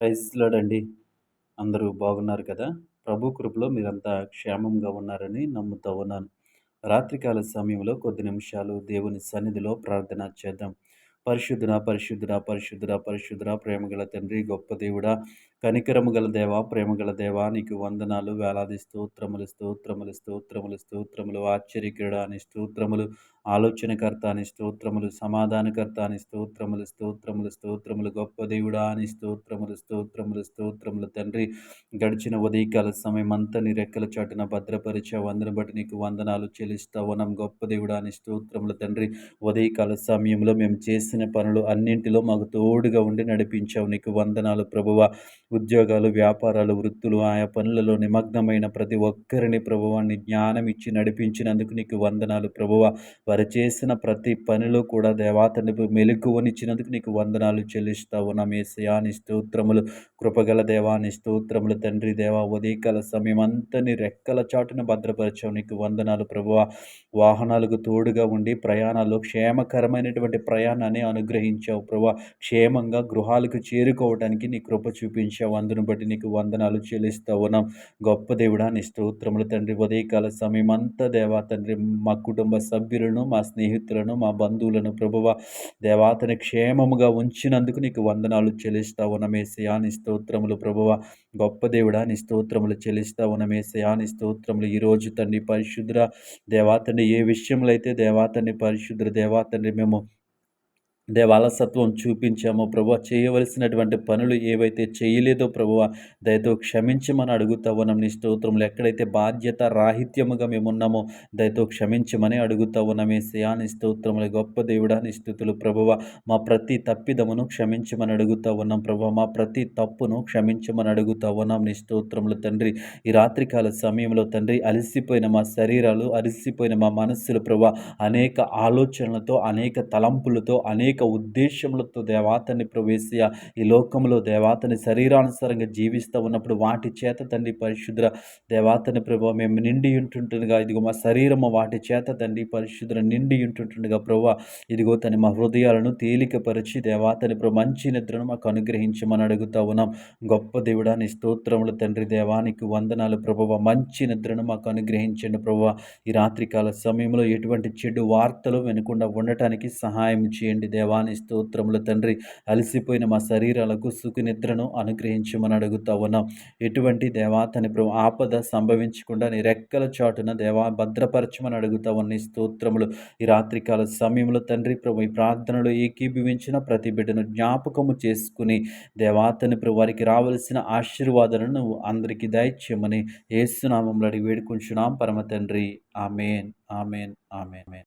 ప్రైజ్లాడండి అందరూ బాగున్నారు కదా? ప్రభు కృపలో మీరంతా క్షేమంగా ఉన్నారని నమ్ముతూ ఉన్నాను. రాత్రికాల సమయంలో కొద్ది నిమిషాలు దేవుని సన్నిధిలో ప్రార్థన చేద్దాం. పరిశుద్ధుడ పరిశుద్ధుడ పరిశుద్ధుడ పరిశుద్ధుడ ప్రేమగల తండ్రి గొప్ప దేవుడా కనికరము గల దేవ ప్రేమగల దేవ నీకు వందనాలు వేలాది స్తోత్రములు స్తోత్రములు స్తోత్రములు స్తోత్రములు ఆశ్చర్యక్రీడ అని స్తోత్రములు ఆలోచనకర్త అని స్తోత్రములు సమాధానకర్త అని స్తోత్రములు స్తోత్రములు స్తోత్రములు గొప్ప దేవుడా అని స్తోత్రములు స్తోత్రములు స్తోత్రములు తండ్రి. గడిచిన ఉదయకాల సమయం అంతా నీ రెక్కల చాటున భద్రపరిచే వందన బట్టి నీకు వందనాలు చెల్లిస్తా ఉన్నాం గొప్ప దేవుడా అని స్తోత్రములు తండ్రి. ఉదయకాల సమయంలో మేము చేసిన పనులు అన్నింటిలో మాకు తోడుగా ఉండి నడిపించావు. నీకు వందనాలు ప్రభువ. ఉద్యోగాలు వ్యాపారాలు వృత్తులు ఆయా పనులలో నిమగ్నమైన ప్రతి ఒక్కరిని ప్రభువాన్ని జ్ఞానం ఇచ్చి నడిపించినందుకు నీకు వందనాలు ప్రభువ వారు చేసిన ప్రతి పనిలో కూడా దేవాతని మెలుకువనిచ్చినందుకు నీకు వందనాలు చెల్లిస్తా ఉన్నాం స్తోత్రములు కృపగల దేవాని స్తోత్రములు తండ్రి దేవా. ఉదయకాల సమయం అంతని రెక్కల చాటున భద్రపరచావు. నీకు వందనాలు ప్రభువ వాహనాలకు తోడుగా ఉండి ప్రయాణాల్లో క్షేమకరమైనటువంటి ప్రయాణాన్ని అనుగ్రహించావు ప్రభు క్షేమంగా గృహాలకు చేరుకోవడానికి నీ కృప చూపించావు అందును బట్టి నీకు వందనాలు చెల్లిస్తా ఉన్నాం. గొప్ప దేవుడా నీ స్తోత్రములు తండ్రి ఉదయకాల సమయం అంతా దేవా తండ్రి మా కుటుంబ సభ్యులను మా స్నేహితులను మా బంధువులను ప్రభువ దేవాతని క్షేమముగా ఉంచినందుకు నీకు వందనాలు చెల్లిస్తా ఉన్నమేసయా నీ స్తోత్రములు ప్రభువ గొప్ప దేవుడా నీ స్తోత్రములు చెల్లిస్తా ఉన్నమేసయా నీ స్తోత్రములు ఈరోజు తండ్రి పరిశుద్ర దేవాతండ్రి ఏ విషయంలో అయితే దేవాతండ్రి పరిశుద్ర దేవాతండ్రి మేము దేవాలసత్వం చూపించామో ప్రభు చేయవలసినటువంటి పనులు ఏవైతే చేయలేదో ప్రభువ దయతో క్షమించమని అడుగుతా ఉన్నాం నీ స్తోత్రంలో ఎక్కడైతే బాధ్యత రాహిత్యముగా మేము ఉన్నామో దయతో క్షమించమని అడుగుతా ఉన్నామే శయాని స్తోత్రములు గొప్ప దేవుడా నీ స్థుతులు ప్రభువ మా ప్రతి తప్పిదమును క్షమించమని అడుగుతా ఉన్నాం ప్రభు మా ప్రతి తప్పును క్షమించమని అడుగుతా ఉన్నాం నీ స్తోత్రములు తండ్రి ఈ రాత్రికాల సమయంలో తండ్రి అలసిపోయిన మా శరీరాలు అలసిపోయిన మా మనస్సులు ప్రభు అనేక ఆలోచనలతో అనేక తలంపులతో అనేక అనేక ఉద్దేశములతో దేవాతని ప్రవేశ ఈ లోకంలో దేవాతని శరీరానుసారంగా జీవిస్తూ ఉన్నప్పుడు వాటి చేత తండ్రి పరిశుద్ర దేవాతని ప్రభావ మేము నిండి ఉంటుంటుండగా ఇదిగో మా శరీరము వాటి చేత తండ్రి పరిశుద్ర నిండి ఉంటుంటుండగా ప్రభా ఇదిగో తన మా హృదయాలను తేలికపరిచి దేవాతని ప్రభు మంచి నిద్రను మాకు అనుగ్రహించమని అడుగుతా ఉన్నాం. గొప్ప దేవుడా నీ స్తోత్రములు తండ్రి దేవానికి వందనాలు ప్రభువ మంచి నిద్రను మాకు అనుగ్రహించండి ప్రభువ ఈ రాత్రికాల సమయంలో ఎటువంటి చెడు వార్తలు వినకుండా ఉండటానికి సహాయం చేయండి దేవ. దేవాని స్తోత్రములు తండ్రి. అలసిపోయిన మా శరీరాలకు సుఖనిద్రను అనుగ్రహించమని అడుగుతా ఉన్నాం. ఎటువంటి దేవాతని ప్రభు ఆపద సంభవించకుండా నీ రెక్కల చాటున దేవా భద్రపరచమని అడుగుతా ఉన్న. స్తోత్రములు ఈ రాత్రికాల సమయంలో తండ్రి ప్రభు ఈ ప్రార్థనలో ఏకీభవించిన ప్రతి బిడ్డను జ్ఞాపకము చేసుకుని దేవాతని ప్రభు వారికి రావలసిన ఆశీర్వాదాలను అందరికీ దయచేయమని ఏసునామంలో అడిగి వేడుకుంటున్నాం పరమ తండ్రి. ఆమెన్. ఆమెన్. ఆమెన్.